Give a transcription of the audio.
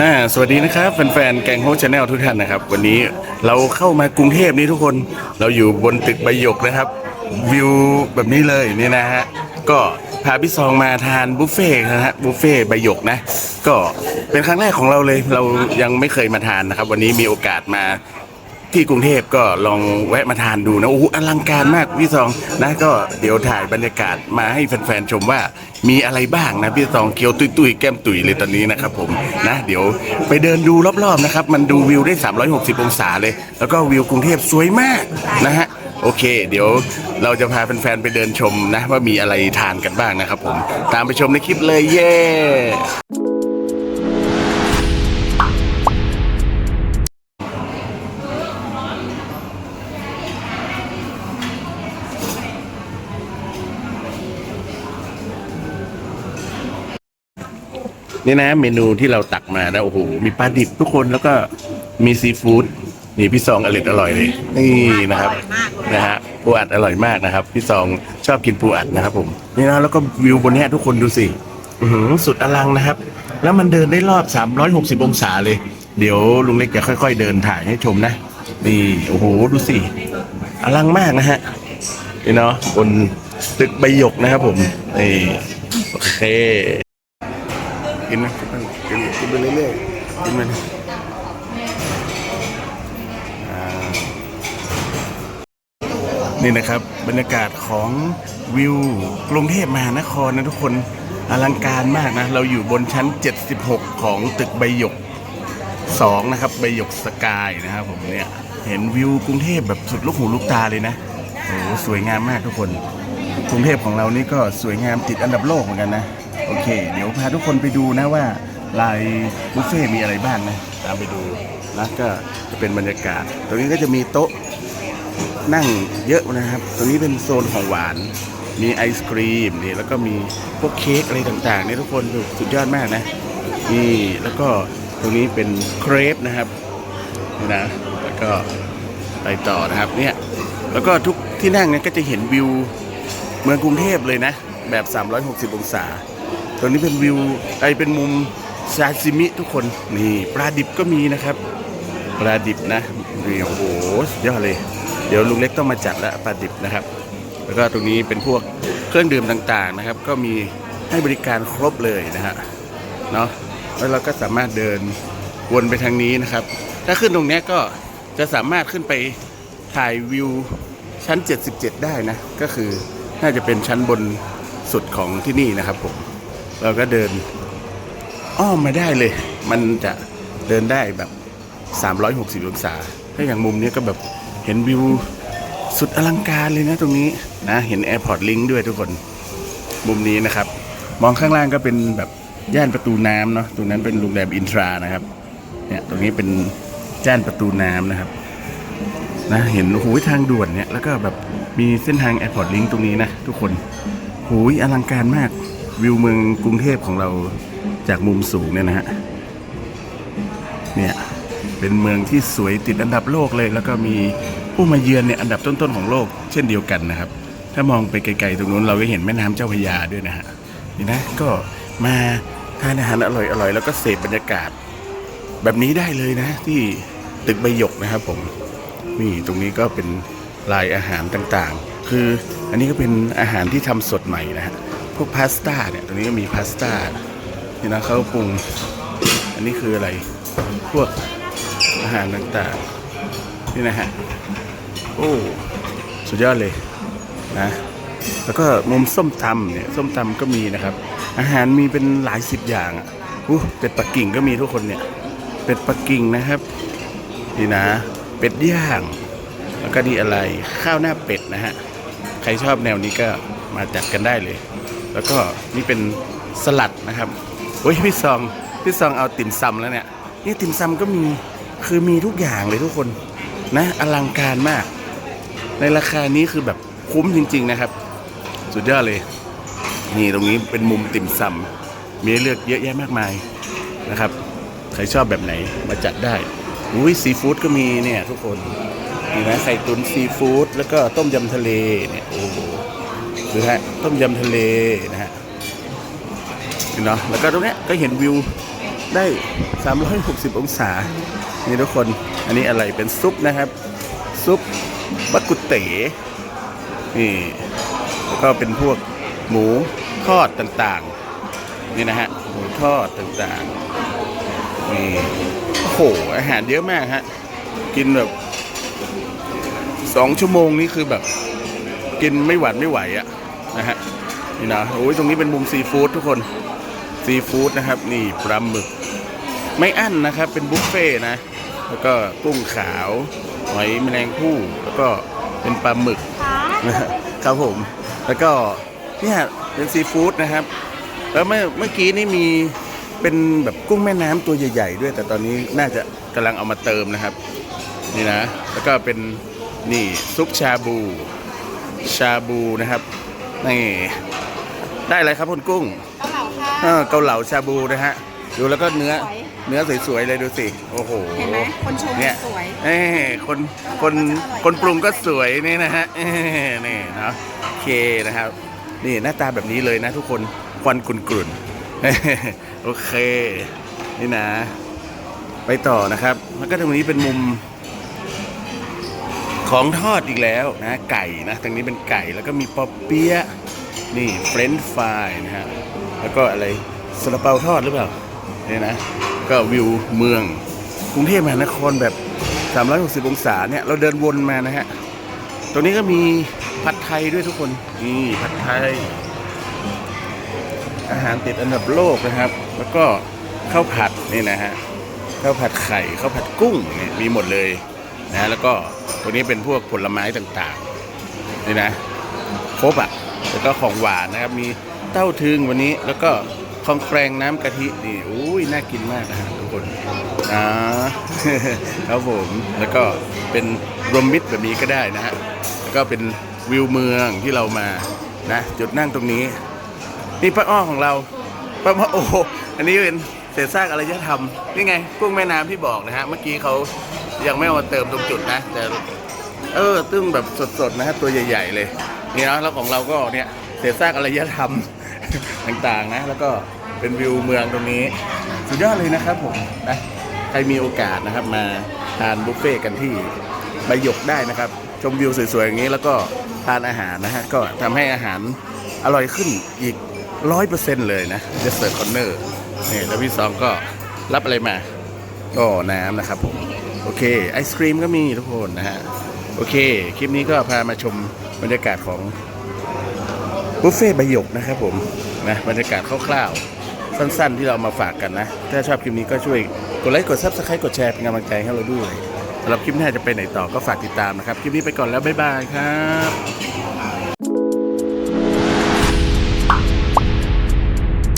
อ่าสวัสดีนะครับแฟนๆ แกงโฮชาแนลทุกท่านนะครับ วันนี้เราเข้ามากรุงเทพนี้ทุกคนเราอยู่บนตึกใบหยกนะครับ วิวแบบนี้เลยนี่นะฮะก็พาพี่ซองมาทานบุฟเฟ่นะฮะบุฟเฟ่ใบหยกนะ ก็เป็นครั้งแรกของเราเลย เรายังไม่เคยมาทานนะครับ วันนี้มีโอกาสมา ที่กรุงเทพก็ลองแวะมาทานดูนะโอ้โหอลังการมากพี่ซองนะก็เดี๋ยวถ่ายบรรยากาศมาให้แฟนๆชมว่ามีอะไรบ้างนะพี่ซองเคียวตุยๆแก้มตุยเลยตอนนี้นะครับผมนะ เดี๋ยวไปเดินดูรอบๆนะครับ มันดูวิวได้ 360 องศาเลย แล้วก็วิวกรุงเทพสวยมากนะฮะโอเค เดี๋ยวเราจะพาแฟนๆไปเดินชมนะว่ามีอะไรทานกันบ้างนะครับผมตามไปชมในคลิปเลยเย้ นี่นะเมนูที่เราตักมานะโอ้โหมีปลาดิบทุกคนแล้วก็มีซีฟู้ดนี่พี่ซองอร่อยอร่อยเลยนี่นะครับนะฮะปูอัดอร่อยมากนะครับ พี่ซองชอบกินปูอัดนะครับผมนี่นะแล้วก็วิวบนเนี้ยทุกคนดูสิอื้อหือสุดอลังนะครับ แล้วมันเดินได้รอบ 360 องศาเลย เดี๋ยวลุงเล็กจะค่อย ๆ เดินถ่ายให้ชมนะนี่โอ้โหดูสิอลังมากนะฮะนี่เนาะบนตึกใบหยกนะครับผมนี่โอเค กินไหมกินกินไปเรื่อยๆกินไปอ่านี่นะครับบรรยากาศของวิวกรุงเทพมหานครนะทุกคนอลังการมากนะ เราอยู่บนชั้น 76 ของตึกใบหยก 2 นะครับ ใบหยกสกายนะครับผมเนี่ยเห็นวิวกรุงเทพแบบสุดลูกหูลูกตาเลยนะโอ้โหสวยงามมากทุกคน กรุงเทพของเรานี่ก็สวยงามติดอันดับโลกเหมือนกันนะ โอเค เดี๋ยวพาทุกคนไปดูนะว่าลายบุฟเฟ่มีอะไรบ้างนะ ตามไปดูแล้วก็จะเป็นบรรยากาศ ตรงนี้ก็จะมีโต๊ะนั่งเยอะนะครับ ตรงนี้เป็นโซนของหวาน มีไอศครีมนี่แล้วก็มีพวกเค้กอะไรต่างๆนี่ทุกคนดูสุดยอดมากนะ นี่แล้วก็ตรงนี้เป็นเครปนะครับนี่นะแล้วก็ไปต่อนะครับเนี่ยแล้วก็ทุกที่นั่งเนี่ยก็จะเห็นวิวเมืองกรุงเทพเลยนะ แบบ 360 องศา ตรงนี้เป็นวิวไอเป็นมุมซาซิมิทุกคนนี่ปลาดิบก็มีนะครับ ปลาดิบนะนี่โอ้โหยอดเลย เดี๋ยวลุงเล็กต้องมาจัดล้วปลาดิบนะครับ แล้วก็ตรงนี้เป็นพวกเครื่องดื่มต่างๆนะครับ ก็มีให้บริการครบเลยนะฮะเนาะแล้วเราก็สามารถเดินวนไปทางนี้นะครับ ถ้าขึ้นตรงนี้ก็จะสามารถขึ้นไปถ่ายวิวชั้น 77 ได้นะ ก็คือน่าจะเป็นชั้นบนสุดของที่นี่นะครับผม เราก็เดินอ้อมมาได้เลย มันจะเดินได้แบบ 360 องศา ถ้าอย่างมุมนี้ก็แบบเห็นวิวสุดอลังการเลยนะตรงนี้นะเห็น Airport Link ด้วยทุกคน มุมนี้นะครับ มองข้างล่างก็เป็นแบบย่านประตูน้ำเนาะตรงนั้นเป็นโรงแรมอินทรานะครับเนี่ยตรงนี้เป็นย่านประตูน้ำนะครับนะเห็นหูยทางด่วนเนี่ยแล้วก็แบบมีเส้นทางแอร์พอร์ตลิงตรงนี้นะทุกคนหูยอลังการมาก วิวเมืองกรุงเทพของเราจากมุมสูงเนี่ยนะฮะ เนี่ย เป็นเมืองที่สวยติดอันดับโลกเลย แล้วก็มีผู้มาเยือนเนี่ยอันดับต้นๆของโลก เช่นเดียวกันนะครับ ถ้ามองไปไกลๆตรงนู้นเราก็เห็นแม่น้ำเจ้าพระยาด้วยนะฮะ นี่นะ ก็มาทานอาหารอร่อยๆ แล้วก็เสพบรรยากาศ แบบนี้ได้เลยนะ ที่ตึกใบหยกนะครับผม นี่ตรงนี้ก็เป็นลายอาหารต่างๆ คืออันนี้ก็เป็นอาหารที่ทำสดใหม่นะฮะ พวกพาสต้าเนี่ยตรงนี้ก็มีพาสต้านี่นะเขาปรุง อันนี้คืออะไรพวกอาหารต่างๆ นี่นะฮะ โอ้ สุดยอดเลยนะ แล้วก็มุมส้มตำเนี่ย ส้มตำก็มีนะครับ อาหารมีเป็นหลายสิบอย่างอะอู้เป็ดปักกิ่งก็มีทุกคนเนี่ย เป็ดปักกิ่งนะครับ นี่นะ เป็ดย่าง แล้วก็นี่อะไร ข้าวหน้าเป็ดนะฮะ ใครชอบแนวนี้ก็มาจัดกันได้เลย แล้วก็นี่เป็นสลัดนะครับโอ้ยพี่ซองพี่ซองเอาติ่มซำแล้วเนี่ยนี่ติ่มซำก็มีคือมีทุกอย่างเลยทุกคนนะอลังการมาก ในราคานี้คือแบบคุ้มจริง ๆนะครับ สุดยอดเลย นี่ตรงนี้เป็นมุมติ่มซำมีเลือกเยอะแยะมากมายนะครับใครชอบแบบไหนมาจัดได้อุ้ยซีฟู้ดก็มีเนี่ยทุกคนนี่นะไข่ตุ๋นซีฟู้ดแล้วก็ต้มยำทะเลเนี่ยโอ้โห ดูฮะต้มยำทะเลนะฮะนี่เนาะแล้วก็ตรงเนี้ยก็เห็นวิวได้ 360 องศา นี่ทุกคน อันนี้อะไรเป็นซุปนะครับ ซุปบักกุเต๋นี่แล้วก็เป็นพวกหมูทอดต่างๆ นี่นะฮะ หมูทอดต่างๆ นี่ โอ้โห อาหารเยอะมากฮะ กินแบบสองชั่วโมงนี้คือแบบ กินไม่หวั่นไม่ไหวอะนะฮะนี่นะโอ้ยตรงนี้เป็นมุมซีฟู้ดทุกคนซีฟู้ดนะครับ นี่ปลาหมึก ไม่อั้นนะครับ เป็นบุฟเฟ่นะ แล้วก็กุ้งขาวหอยแมลงภู่แล้วก็เป็นปลาหมึกนะครับผม แล้วก็เนี่ยเป็นซีฟู้ดนะครับ แล้วเมื่อเมื่อกี้นี่มีเป็นแบบกุ้งแม่น้ำตัวใหญ่ๆด้วย แต่ตอนนี้น่าจะกำลังเอามาเติมนะครับ นี่นะ แล้วก็เป็นนี่ซุปชาบู ชาบูนะครับนี่ได้อะไรครับคุณกุ้งเกาเหลาค่ะเออเกาเหลาชาบูนะฮะดูแล้วก็เนื้อสวยเนื้อสวยๆเลยดูสิโอ้โหเห็นไหมคนชมเนี่ยสวยเอ้คนคนคนปรุงก็สวยนี่นะฮะเอ้นี่เนาะโอเคนะครับ นี่หน้าตาแบบนี้เลยนะทุกคนควันกลุ่นๆโอเค นี่นะ ไปต่อนะครับ แล้วก็ตรงนี้เป็นมุม ของทอดอีกแล้วนะไก่นะตรงนี้เป็นไก่แล้วก็มีปอเปี๊ยะนี่เฟรนช์ฟรายนะฮะแล้วก็อะไรซาลาเปาทอดหรือเปล่าเนี่ยนะก็วิวเมืองกรุงเทพมหานครแบบ 360 องศาเนี่ยเราเดินวนมานะฮะตรงนี้ก็มีผัดไทยด้วยทุกคนนี่ผัดไทย อาหารติดอันดับโลกนะครับ แล้วก็ข้าวผัดนี่นะฮะข้าวผัดไข่ข้าวผัดกุ้งเนี่ยมีหมดเลยนะแล้วก็ วนี้เป็นพวกผลไม้ต่างๆนี่นะครบอะแล้วก็ของหวานนะครับ มีเต้าถึงวันนี้แล้วก็คองแปรงน้ำกะทินี่อุ้ยน่ากินมากนะฮะทุกคนอ่าครับผมแล้วก็เป็นรวมมิตรแบบนี้ก็ได้นะฮะแล้วก็เป็นวิวเมืองที่เรามานะจุดนั่งตรงนี้ นี่ป้าอ้อของเราป้าอ้อโอ้อันนี้เป็นเศษซากอารยธรรมนี่ไงกุ้งแม่น้ำที่บอกนะฮะเมื่อกี้เขายังไม่เอามาเติมตรงจุดนะ แต่ เออตึ้งแบบสดๆนะฮะตัวใหญ่ ๆ เลยนี่นะแล้วของเราก็เนี่ยเศษซากอารยธรรมต่างๆนะ แล้วก็เป็นวิวเมืองตรงนี้ สุดยอดเลยนะครับผมนะใครมีโอกาสนะครับมาทานบุฟเฟ่ต์กันที่ใบหยกได้นะครับ ชมวิวสวยๆอย่างนี้แล้วก็ทานอาหารนะฮะก็ทำให้อาหารอร่อยขึ้นอีกร้อยเปอร์เซ็นต์เลยนะเดสเซอร์คอนเนอร์นี่แล้วพี่สองก็รับอะไรมาก็น้ำนะครับผม โอเค ไอศครีมก็มีทุกคนนะฮะ โอเค คลิปนี้ก็พามาชมบรรยากาศของบุฟเฟ่ต์ใบหยกนะครับผมนะบรรยากาศคร่าวๆ สั้นๆ ที่เรามาฝากกันนะ ถ้าชอบคลิปนี้ก็ช่วยกดไลค์กดซับสไครต์กดแชร์เป็นกำลังใจให้เราด้วยสำหรับคลิปหน้าจะไปไหนต่อก็ฝากติดตามนะครับ คลิปนี้ไปก่อนแล้วบ๊ายบายครับ